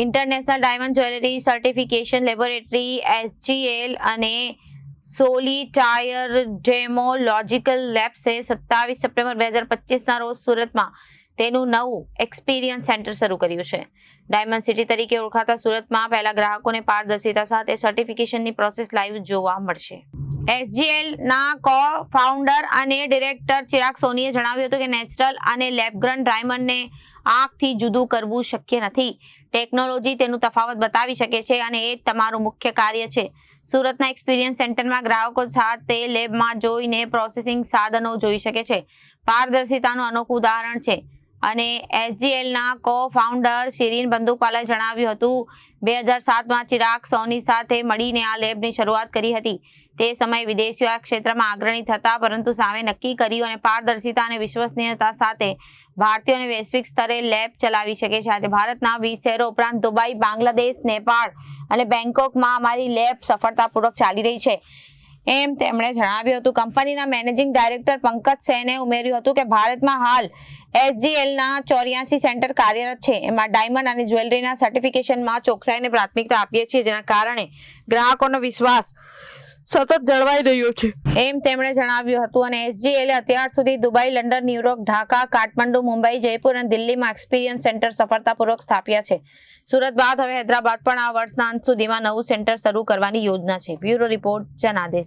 International diamond jewellery certification laboratory SGL અને સોલી tyre ડેમોલોજીકલ લેબ્સે સત્તાવીસ September બે હજાર પચીસના રોજ સુરતમાં તેનું નવું એક્સપિરિયન્સ સેન્ટર શરૂ કર્યું છે. ડાયમંડ સિટી તરીકે ઓળખાતા સુરતમાં પહેલા ગ્રાહકોને પારદર્શિતા સાથે સર્ટિફિકેશનની પ્રોસેસ લાઈવ જોવા મળશે. એસજીએલ ના કો ફાઉન્ડર અને ડિરેક્ટર ચિરાગ સોનીએ જણાવ્યું હતું કે નેચરલ અને લેબગ્રન ડાયમંડને આંખથી જુદું કરવું શક્ય નથી. ટેકનોલોજી તેનું તફાવત બતાવી શકે છે અને એ જ તમારું મુખ્ય કાર્ય છે. સુરતના એક્સપિરિયન્સ સેન્ટરમાં ગ્રાહકો સાથે લેબમાં જોઈને પ્રોસેસિંગ સાધનો જોઈ શકે છે. પારદર્શિતાનું અનોખું ઉદાહરણ છે. અને એસજીએલના કો ફાઉન્ડર શિરીન બંદૂકવાલાએ જણાવ્યું હતું, બે હજાર સાતમાં ચિરાગ સોની સાથે મળીને આ લેબની શરૂઆત કરી હતી. તે સમયે વિદેશીઓ આ ક્ષેત્રમાં અગ્રણી થતા, પરંતુ સામે નક્કી કર્યું અને પારદર્શિતા અને વિશ્વસનીયતા સાથે ભારતીયોને વૈશ્વિક સ્તરે લેબ ચલાવી શકે છે. આજે ભારતના વીસ શહેરો ઉપરાંત દુબઈ, બાંગ્લાદેશ, નેપાળ અને બેંકોકમાં અમારી લેબ સફળતાપૂર્વક ચાલી રહી છે. એમ તેમણે જણાવ્યું હતું. કંપનીના મેનેજિંગ ડાયરેક્ટર પંકજ સેને ઉમેર્યું હતું કે ભારતમાં હાલ એસજીએલના ચોર્યાસી સેન્ટર કાર્યરત છે. એમાં ડાયમંડ અને જ્વેલરીના સર્ટિફિકેશનમાં ચોકસાઈને પ્રાથમિકતા આપીએ છીએ, જેના કારણે ગ્રાહકોનો વિશ્વાસ સતત જળવાઈ રહ્યો છે. એમ તેમણે જણાવ્યું હતું અને એસજીએલે અત્યાર સુધી Dubai, London, New York, Dhaka, Kathmandu, Mumbai, Jaipur અને દિલ્હીમાં એક્સપિરિયન્સ સેન્ટર સફળતાપૂર્વક સ્થાપ્યા છે. સુરત બાદ હવે હૈદરાબાદ પણ આ વર્ષના અંત સુધીમાં નવું સેન્ટર શરૂ કરવાની યોજના છે. Bureau report Janadesh.